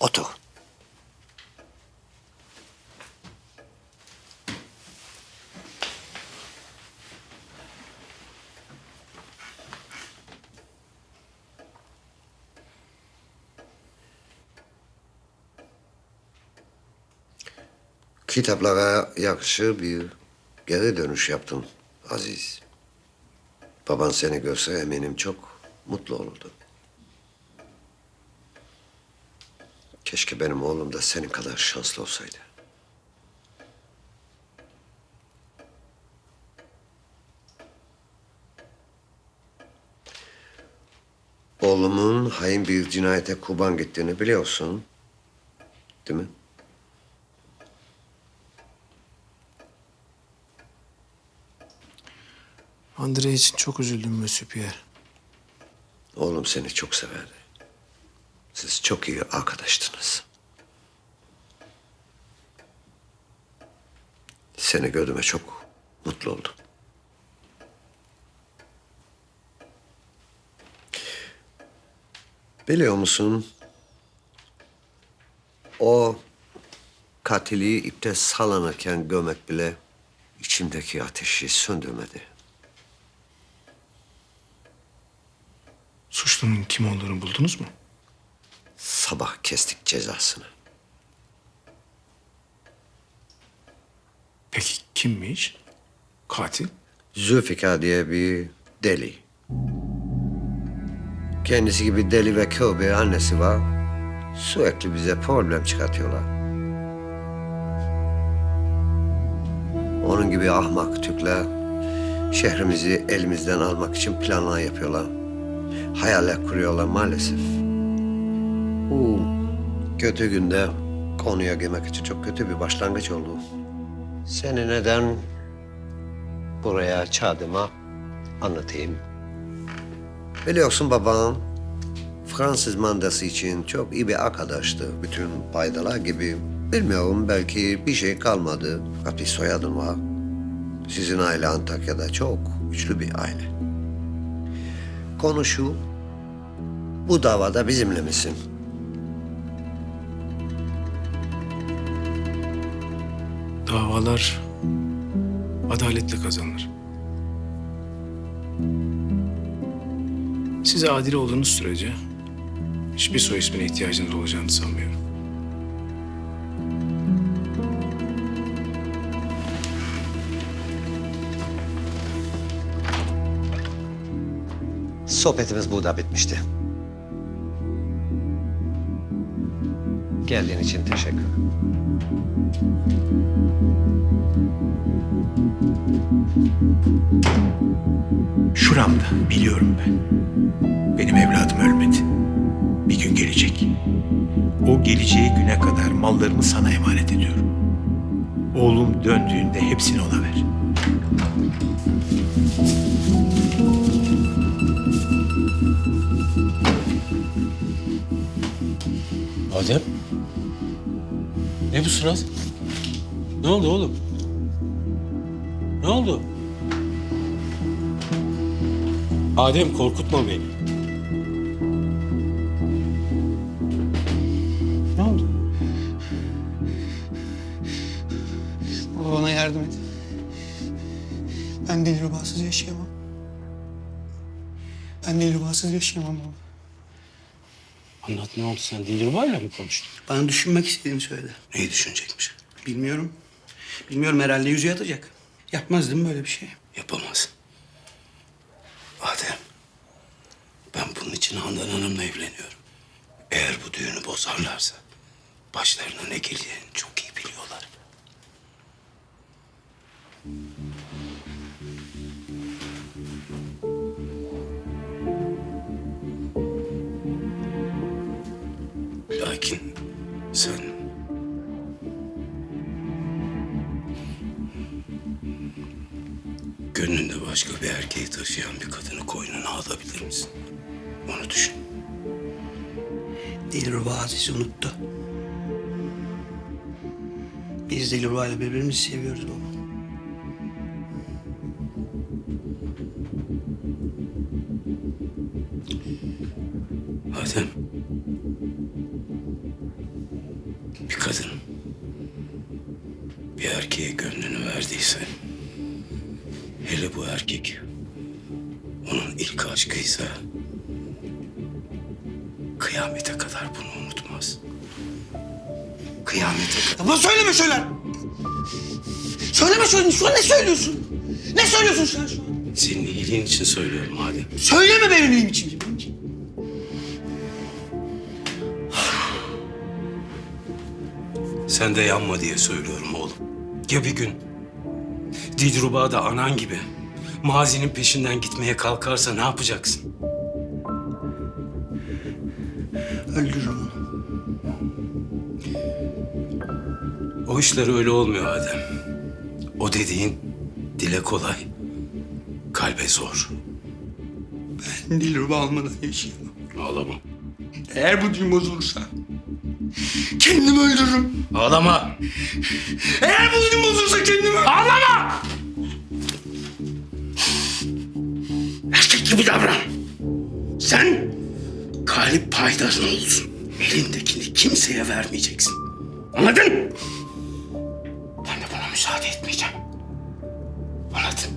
Otto. Kitaplara yakışır bir geri dönüş yaptın Aziz. Baban seni görse eminim çok mutlu olurdu. Keşke benim oğlum da senin kadar şanslı olsaydı. Oğlumun hain bir cinayete kurban gittiğini biliyorsun. Değil mi? Andre için çok üzüldüm Monsieur. Oğlum seni çok severdi. Siz çok iyi arkadaştınız. Seni gördüğüme çok mutlu oldum. Biliyor musun? O katili ipte sallanırken görmek bile içimdeki ateşi söndürmedi. Suçlunun kim olduğunu buldunuz mu? Sabah kestik cezasını. Peki kimmiş? Katil? Zülfikar diye bir deli. Kendisi gibi deli ve kör bir annesi var. Sürekli bize problem çıkartıyorlar. Onun gibi ahmak Türkler şehrimizi elimizden almak için planlar yapıyorlar. Hayaller kuruyorlar maalesef. Bu kötü günde konuya girmek için çok kötü bir başlangıç oldu. Seni neden buraya çağırdığıma anlatayım. Biliyorsun babam Fransız mandası için çok iyi bir arkadaştı. Bütün paydalar gibi. Bilmiyorum belki bir şey kalmadı. Fakat bir soyadın var. Sizin aile Antakya'da çok güçlü bir aile. Konu şu. Bu davada bizimle misin? Davalar adaletle kazanılır. Size adil olduğunuz sürece hiçbir soy ismine ihtiyacınız olacağını sanmıyorum. Sohbetimiz burada bitmişti. Geldiğin için teşekkür. Şuramda biliyorum ben. Benim evladım ölmedi. Bir gün gelecek. O geleceği güne kadar mallarımı sana emanet ediyorum. Oğlum döndüğünde hepsini ona ver. Adem? Ne bu surat? Ne oldu oğlum? Ne oldu? Adem korkutma beni. Ne oldu? Baba bana yardım et. Ben Dilruba'sız yaşayamam. Dilruba'sız yaşayamam baba. Anlat ne oldu sen Dilruba'yla mı konuştun? Bana düşünmek istediğini söyledi. Neyi düşünecekmiş? Bilmiyorum. Bilmiyorum herhalde yüzü yatacak. Yapmaz değil mi böyle bir şey? Yapamaz. Adem, ben bunun için Handan Hanım'la evleniyorum. Eğer bu düğünü bozarlarsa başlarına ne geleceğini çok sen Gönlünde başka bir erkeği taşıyan bir kadını koynuna alabilir misin? Onu düşün. Dilruba Aziz'i unuttu. Biz Dilruba ile birbirimizi seviyoruz baba. Adem. Verdiyse hele bu erkek onun ilk aşkıysa kıyamete kadar bunu unutmaz. Kıyamete kadar. Ama söyleme söyler. Söyleme söyle. Şu an ne söylüyorsun? Ne söylüyorsun sen şu an? Senin iyiliğin için söylüyorum Adem. Söyleme benim iyiliğim için. Sen de yanma diye söylüyorum oğlum. Ya bir gün Dilruba da anan gibi mazinin peşinden gitmeye kalkarsa ne yapacaksın? Öldürürüm onu. O işler öyle olmuyor Adem. O dediğin dile kolay, kalbe zor. Ben Dilruba almadan yaşayamam. Ağlama. Eğer bu düğün bozulursa Kendimi öldürürüm. Ağlama. Eğer bu huyum bozulursa kendimi... Ağlama! Erkek gibi davran. Sen galip paydaşın olsun. Elindekini kimseye vermeyeceksin. Anladın? Ben de buna müsaade etmeyeceğim. Anladın?